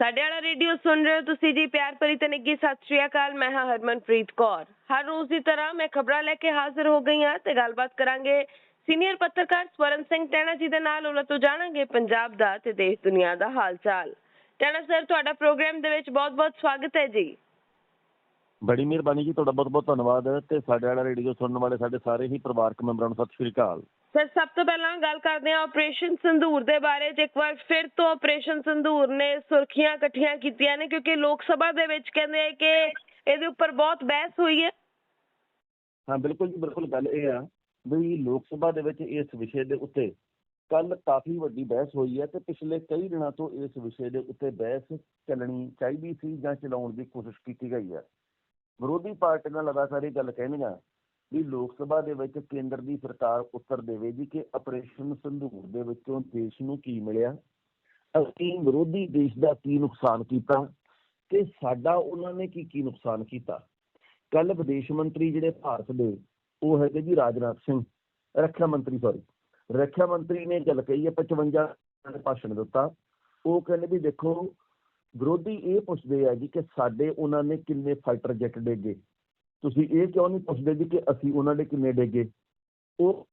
ਸਾਡੇ ਵਾਲਾ ਰੇਡੀਓ ਸੁਣ ਰਹੇ ਹੋ ਤੁਸੀਂ ਜੀ ਪਿਆਰ ਭਰੀ ਤੇ ਸਤਿ ਸ਼੍ਰੀ ਅਕਾਲ, ਮੈਂ ਹਾਂ ਹਰਮਨਪ੍ਰੀਤ ਕੌਰ। ਹਰ ਰੋਜ਼ ਦੀ ਤਰ੍ਹਾਂ ਮੈਂ ਖਬਰਾਂ ਲੈ ਕੇ ਹਾਜ਼ਰ ਹੋ ਗਈ ਹਾਂ ਤੇ ਗੱਲਬਾਤ ਕਰਾਂਗੇ ਸੀਨੀਅਰ ਪੱਤਰਕਾਰ ਸਵਰਨ ਸਿੰਘ ਟੈਣਾ ਜੀ ਦੇ ਨਾਲ, ਉਹਨਾਂ ਤੋਂ ਜਾਣਾਂਗੇ ਪੰਜਾਬ ਦਾ ਤੇ ਦੇਸ਼ ਦੁਨੀਆ ਦਾ ਹਾਲ ਚਾਲ ਟੈਣਾ ਸਰ, ਤੁਹਾਡਾ ਪ੍ਰੋਗਰਾਮ ਦੇ ਵਿੱਚ ਬਹੁਤ-ਬਹੁਤ ਸਵਾਗਤ ਹੈ ਜੀ। ਬੜੀ ਮਿਹਰਬਾਨੀ ਜੀ, ਤੁਹਾਡਾ ਬਹੁਤ ਬਹੁਤ ਧੰਨਵਾਦ ਤੇ ਸਾਡੇ ਵਾਲਾ ਰੇਡੀਓ ਸੁਣਨ ਵਾਲੇ ਸਾਡੇ ਸਾਰੇ ਹੀ ਪਰਿਵਾਰਕ ਮੈਂਬਰਾਂ ਨੂੰ ਸਤਿ ਸ਼੍ਰੀ ਅਕਾਲ। ਸਰ ਸਭ ਤੋਂ ਪਹਿਲਾਂ ਗੱਲ ਕਰਦੇ ਹਾਂ ਆਪਰੇਸ਼ਨ ਸੰਧੂਰ ਦੇ ਬਾਰੇ। 'ਚ ਇੱਕ ਵਾਰ ਫਿਰ ਤੋਂ ਆਪਰੇਸ਼ਨ ਸੰਧੂਰ ਨੇ ਸੁਰਖੀਆਂ ਇਕੱਠੀਆਂ ਕੀਤੀਆਂ ਨੇ, ਕਿਉਂਕਿ ਲੋਕ ਸਭਾ ਦੇ ਵਿੱਚ ਕਹਿੰਦੇ ਆ ਕਿ ਇਹਦੇ ਉੱਪਰ ਬਹੁਤ ਬਹਿਸ ਹੋਈ ਹੈ। ਹਾਂ, ਬਿਲਕੁਲ ਜੀ, ਬਿਲਕੁਲ ਗੱਲ ਇਹ ਆ ਵੀ ਲੋਕ ਸਭਾ ਦੇ ਵਿੱਚ ਇਸ ਵਿਸ਼ੇ ਦੇ ਉੱਤੇ ਕੱਲ ਕਾਫੀ ਵੱਡੀ ਬਹਿਸ ਹੋਈ ਹੈ ਤੇ ਪਿਛਲੇ ਕਈ ਦਿਨਾਂ ਤੋਂ ਇਸ ਵਿਸ਼ੇ ਦੇ ਉੱਤੇ ਬਹਿਸ ਚੱਲਣੀ ਚਾਹੀਦੀ ਸੀ ਜਾਂ ਚਲਾਉਣ ਦੀ ਕੋਸ਼ਿਸ਼ ਕੀਤੀ ਗਈ ਹੈ। ਵਿਰੋਧੀ ਨਾਲ ਲਗਾਤਾਰ ਇਹ ਗੱਲ ਕਹਿਣੀਆਂ ਵੀ ਲੋਕ ਸਭਾ ਦੇ ਵਿੱਚ ਕੇਂਦਰ ਦੀ ਸਰਕਾਰ ਉੱਤਰ ਦੇਵੇਗੀ ਕਿ ਆਪਰੇਸ਼ਨ ਸੰਧੂਰ ਦੇ ਵਿੱਚੋਂ ਦੇਸ਼ ਨੂੰ ਕੀ ਮਿਲਿਆ? ਅਸੀਂ ਵਿਰੋਧੀ ਦੇਸ਼ ਦਾ ਕੀ ਨੁਕਸਾਨ ਕੀਤਾ ਤੇ ਸਾਡਾ ਉਹਨਾਂ ਨੇ ਕੀ ਕੀ ਨੁਕਸਾਨ ਕੀਤਾ? ਕੱਲ ਵਿਦੇਸ਼ ਮੰਤਰੀ ਜਿਹੜੇ ਭਾਰਤ ਦੇ, ਉਹ ਹੈਗੇ ਜੀ ਰਾਜਨਾਥ ਸਿੰਘ, ਰੱਖਿਆ ਮੰਤਰੀ ਸੌਰੀ ਰੱਖਿਆ ਮੰਤਰੀ ਨੇ ਗੱਲ ਕਹੀ ਹੈ 55 ਨੇ ਭਾਸ਼ਣ ਦਿੱਤਾ। ਉਹ ਕਹਿੰਦੇ ਵੀ ਦੇਖੋ, ਵਿਰੋਧੀ ਇਹ ਪੁੱਛਦੇ ਆ ਜੀ ਕਿ ਸਾਡੇ ਉਹਨਾਂ ਨੇ ਕਿੰਨੇ ਫਾਈਟਰ ਜੈਟ ਡੇਗੇ? ਤੁਸੀਂ ਇਹ ਕਿਉਂ ਨਹੀਂ ਪੁੱਛਦੇ ਜੀ ਕਿ ਅਸੀਂ ਉਹਨਾਂ ਦੇ ਕਿੰਨੇ ਡੇਗੇ? ਉਹ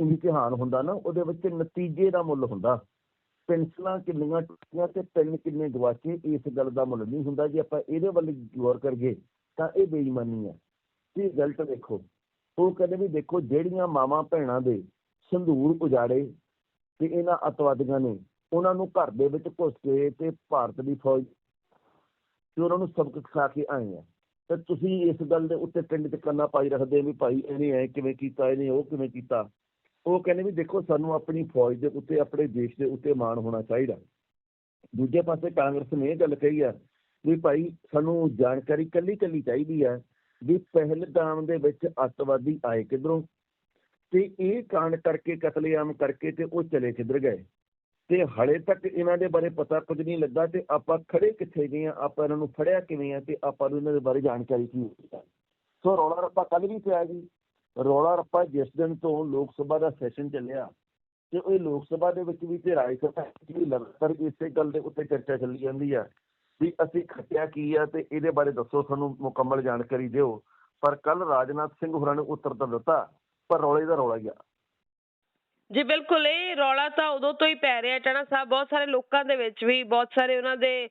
ਇਮਤਿਹਾਨ ਹੁੰਦਾ ਨਾ, ਉਹਦੇ ਵਿੱਚ ਨਤੀਜੇ ਦਾ ਮੁੱਲ ਹੁੰਦਾ। ਪੈਨਸਲਾਂ ਕਿੰਨੀਆਂ ਟੁੱਟੀਆਂ ਤੇ ਪੈਨ ਕਿੰਨੇ ਗਵਾਚੇ, ਇਸ ਗੱਲ ਦਾ ਮੁੱਲ ਨਹੀਂ ਹੁੰਦਾ। ਜੇ ਆਪਾਂ ਇਹਦੇ ਵੱਲ ਗੌਰ ਕਰੀਏ, ਤਾਂ ਇਹ ਬੇਈਮਾਨੀ ਹੈ। ਤੇ ਗਲਤ ਦੇਖੋ। ਉਹ ਕਹਿੰਦੇ ਵੀ ਦੇਖੋ, ਜਿਹੜੀਆਂ ਮਾਵਾਂ ਭੈਣਾਂ ਦੇ ਸੰਧੂਰ ਉਜਾੜੇ ਤੇ ਇਹਨਾਂ ਅਤਵਾਦੀਆਂ ਨੇ, ਉਹਨਾਂ ਨੂੰ ਘਰ ਦੇ ਵਿੱਚ ਘੁਸ ਕੇ ਤੇ ਭਾਰਤ ਦੀ ਫੌਜ ਤੇ ਉਹਨਾਂ ਨੂੰ ਸਬਕ ਸਿਖਾ ਕੇ ਆਏ ਆ। ਤੇ ਤੁਸੀਂ ਇਸ ਗੱਲ ਦੇ ਉੱਤੇ ਪਿੰਡ 'ਚ ਕੰਨਾ ਪਾਈ ਰੱਖਦੇ ਵੀ ਭਾਈ ਇਹਨੇ ਐ ਕਿਵੇਂ ਕੀਤਾ, ਇਹਨੇ ਉਹ ਕਿਵੇਂ ਕੀਤਾ। ਉਹ ਕਹਿੰਦੇ ਵੀ ਦੇਖੋ, ਸਾਨੂੰ ਆਪਣੀ ਫੌਜ ਦੇ ਉੱਤੇ, ਆਪਣੇ ਦੇਸ਼ ਦੇ ਉੱਤੇ ਮਾਣ ਹੋਣਾ ਚਾਹੀਦਾ। ਦੂਜੇ ਪਾਸੇ ਕਾਂਗਰਸ ਨੇ ਇਹ ਗੱਲ ਕਹੀ ਆ ਵੀ ਭਾਈ ਸਾਨੂੰ ਜਾਣਕਾਰੀ ਕੱਲੀ ਕੱਲੀ ਚਾਹੀਦੀ ਹੈ ਵੀ ਪਹਿਲਗਾਮ ਦੇ ਵਿੱਚ ਅੱਤਵਾਦੀ ਆਏ ਕਿਧਰੋਂ। ਤੇ ਇਹ ਕਾਂਡ ਕਰਕੇ, ਕਤਲੇਆਮ ਕਰਕੇ ਤੇ ਉਹ ਚਲੇ ਕਿੱਧਰ ਗਏ। ਤੇ ਹਲੇ ਤੱਕ ਇਹਨਾਂ ਦੇ ਬਾਰੇ ਪਤਾ ਕੁਝ ਨਹੀਂ ਲੱਗਾ ਤੇ ਆਪਾਂ ਖੜੇ ਕਿੱਥੇ ਗਏ ਆ ਆਪਾਂ ਇਹਨਾਂ ਨੂੰ ਫੜਿਆ ਕਿਵੇਂ ਆ ਤੇ ਆਪਾਂ ਨੂੰ ਇਹਨਾਂ ਦੇ ਬਾਰੇ ਜਾਣਕਾਰੀ ਕੀ ਹੋਈ ਸੋ ਰੌਲਾ ਰੱਪਾ ਕੱਲ ਵੀ ਪਿਆ ਜੀ। ਰੌਲਾ ਰੱਪਾ ਜਿਸ ਦਿਨ ਤੋਂ ਲੋਕ ਸਭਾ ਦਾ ਸੈਸ਼ਨ ਚੱਲਿਆ ਤੇ ਉਹ ਲੋਕ ਸਭਾ ਦੇ ਵਿੱਚ ਵੀ ਤੇ ਰਾਜ ਸਭਾ ਵਿੱਚ ਵੀ ਲਗਾਤਾਰ ਇਸੇ ਗੱਲ ਦੇ ਉੱਤੇ ਚਰਚਾ ਚੱਲੀ ਜਾਂਦੀ ਆ ਵੀ ਅਸੀਂ ਖੱਟਿਆ ਕੀ ਆ ਤੇ ਇਹਦੇ ਬਾਰੇ ਦੱਸੋ, ਸਾਨੂੰ ਮੁਕੰਮਲ ਜਾਣਕਾਰੀ ਦਿਓ। ਪਰ ਕੱਲ ਰਾਜਨਾਥ ਸਿੰਘ ਹੋਰਾਂ ਨੇ ਉੱਤਰ ਤਾਂ ਦਿੱਤਾ, ਪਰ ਰੌਲੇ ਦਾ ਰੌਲਾ ਗਿਆ ਜੀ ਬਿਲਕੁਲ ਇਹ ਰੌਲਾ ਤਾਂ ਉਦੋਂ ਤੋਂ ਹੀ ਪੈ ਰਿਹਾ ਟਣਾ ਸਾਹਿਬ। ਬਹੁਤ ਸਾਰੇ ਲੋਕਾਂ ਦੇ ਵਿੱਚ ਵੀ ਬਹੁਤ ਸਾਰੇ ਉਹਨਾਂ ਦੇ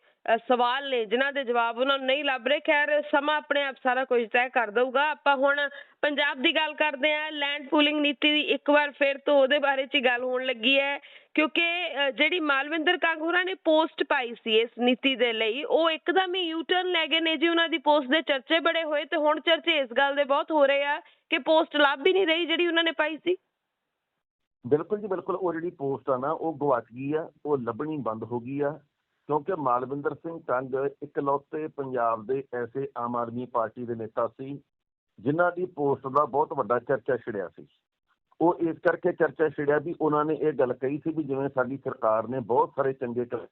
ਸਵਾਲ ਨੇ ਜਿਨ੍ਹਾਂ ਦੇ ਜਵਾਬ ਉਹਨਾਂ ਨੂੰ ਨਹੀਂ ਲੱਭ ਰਹੇ। ਖੈਰ ਸਮਾਂ ਆਪਣੇ ਆਪ ਸਾਰਾ ਕੁਝ ਤੈਅ ਕਰ ਦਊਗਾ। ਆਪਾਂ ਹੁਣ ਪੰਜਾਬ ਦੀ ਗੱਲ ਕਰਦੇ ਹਾਂ। ਲੈਂਡ ਪੂਲਿੰਗ ਨੀਤੀ ਦੀ ਇੱਕ ਵਾਰ ਫਿਰ ਤੋਂ ਉਹਦੇ ਬਾਰੇ 'ਚ ਗੱਲ ਹੋਣ ਲੱਗੀ ਹੈ। ਕਿਉਂਕਿ ਅ, ਜਿਹੜੀ ਮਾਲਵਿੰਦਰ ਕੰਗ ਹੋਰਾਂ ਨੇ ਪੋਸਟ ਪਾਈ ਸੀ ਇਸ ਨੀਤੀ ਦੇ ਲਈ ਉਹ ਇੱਕਦਮ ਹੀ ਯੂ ਟਰਨ ਲੈ ਗਏ ਨੇ ਜੀ ਉਹਨਾਂ ਦੀ ਪੋਸਟ ਦੇ ਚਰਚੇ ਬੜੇ ਹੋਏ ਤੇ ਹੁਣ ਚਰਚੇ ਇਸ ਗੱਲ ਦੇ ਬਹੁਤ ਹੋ ਰਹੇ ਆ ਕਿ ਪੋਸਟ ਲੱਭ ਹੀ ਨਹੀਂ ਰਹੀ ਜਿਹੜੀ ਉਹਨਾਂ ਨੇ ਪਾਈ ਸੀ। ਬਿਲਕੁਲ ਜੀ ਬਿਲਕੁਲ, ਉਹ ਜਿਹੜੀ ਪੋਸਟ ਆ ਨਾ, ਉਹ ਗਵਾਚ ਗਈ ਆ, ਉਹ ਲੱਭਣੀ ਬੰਦ ਹੋ ਗਈ ਆ, ਕਿਉਂਕਿ ਮਾਲਵਿੰਦਰ ਸਿੰਘ ਕੰਗ ਇਕਲੌਤੇ ਪੰਜਾਬ ਦੇ ਐਸੇ ਆਮ ਆਦਮੀ ਪਾਰਟੀ ਦੇ ਨੇਤਾ ਸੀ, ਜਿਨ੍ਹਾਂ ਦੀ ਪੋਸਟ ਦਾ ਬਹੁਤ ਵੱਡਾ ਚਰਚਾ ਛਿੜਿਆ ਸੀ। ਉਹ ਇਸ ਕਰਕੇ ਚਰਚਾ ਛਿੜਿਆ ਵੀ ਉਹਨਾਂ ਨੇ ਇਹ ਗੱਲ ਕਹੀ ਸੀ ਵੀ ਜਿਵੇਂ ਸਾਡੀ ਸਰਕਾਰ ਨੇ ਬਹੁਤ ਸਾਰੇ ਚੰਗੇ ਕੰਮ